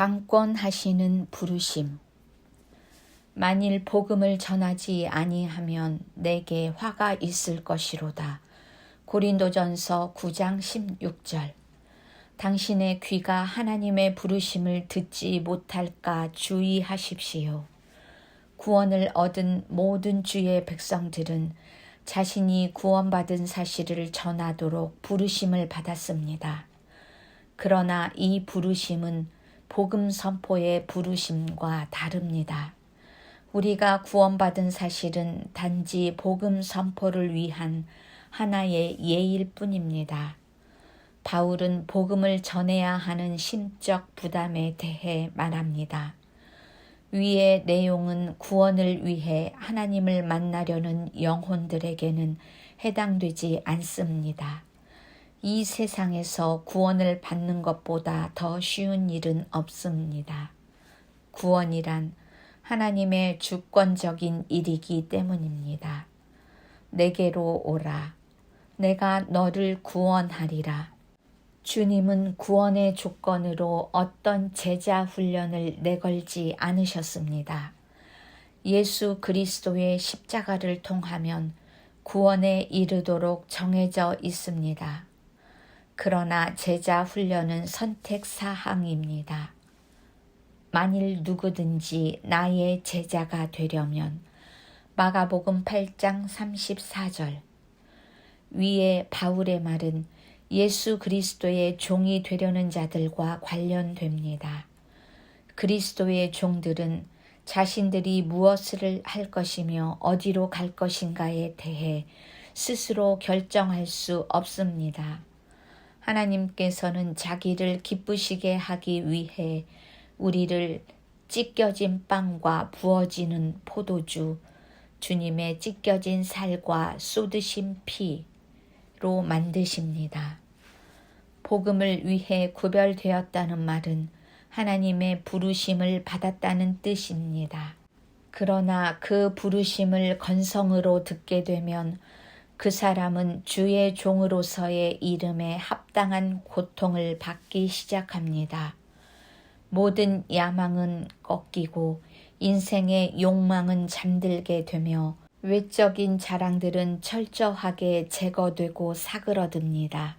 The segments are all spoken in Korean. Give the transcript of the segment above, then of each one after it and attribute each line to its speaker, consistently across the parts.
Speaker 1: 강권하시는 부르심 만일 복음을 전하지 아니하면 내게 화가 있을 것이로다. 고린도전서 9장 16절 당신의 귀가 하나님의 부르심을 듣지 못할까 주의하십시오. 구원을 얻은 모든 주의 백성들은 자신이 구원받은 사실을 전하도록 부르심을 받았습니다. 그러나 이 부르심은 복음 선포의 부르심과 다릅니다. 우리가 구원받은 사실은 단지 복음 선포를 위한 하나의 예일 뿐입니다. 바울은 복음을 전해야 하는 심적 부담에 대해 말합니다. 위의 내용은 구원을 위해 하나님을 만나려는 영혼들에게는 해당되지 않습니다. 이 세상에서 구원을 받는 것보다 더 쉬운 일은 없습니다. 구원이란 하나님의 주권적인 일이기 때문입니다. 내게로 오라. 내가 너를 구원하리라. 주님은 구원의 조건으로 어떤 제자 훈련을 내걸지 않으셨습니다. 예수 그리스도의 십자가를 통하면 구원에 이르도록 정해져 있습니다. 그러나 제자 훈련은 선택 사항입니다. 만일 누구든지 나의 제자가 되려면 마가복음 8장 34절 위에 바울의 말은 예수 그리스도의 종이 되려는 자들과 관련됩니다. 그리스도의 종들은 자신들이 무엇을 할 것이며 어디로 갈 것인가에 대해 스스로 결정할 수 없습니다. 하나님께서는 자기를 기쁘시게 하기 위해 우리를 찢겨진 빵과 부어지는 포도주, 주님의 찢겨진 살과 쏟으신 피로 만드십니다. 복음을 위해 구별되었다는 말은 하나님의 부르심을 받았다는 뜻입니다. 그러나 그 부르심을 건성으로 듣게 되면 그 사람은 주의 종으로서의 이름에 합당한 고통을 받기 시작합니다. 모든 야망은 꺾이고 인생의 욕망은 잠들게 되며 외적인 자랑들은 철저하게 제거되고 사그러듭니다.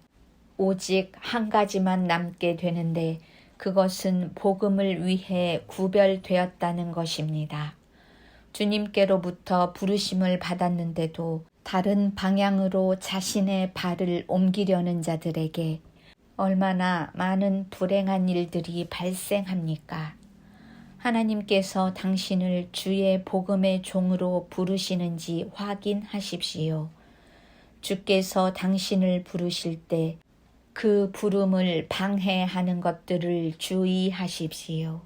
Speaker 1: 오직 한 가지만 남게 되는데 그것은 복음을 위해 구별되었다는 것입니다. 주님께로부터 부르심을 받았는데도 다른 방향으로 자신의 발을 옮기려는 자들에게 얼마나 많은 불행한 일들이 발생합니까? 하나님께서 당신을 주의 복음의 종으로 부르시는지 확인하십시오. 주께서 당신을 부르실 때 그 부름을 방해하는 것들을 주의하십시오.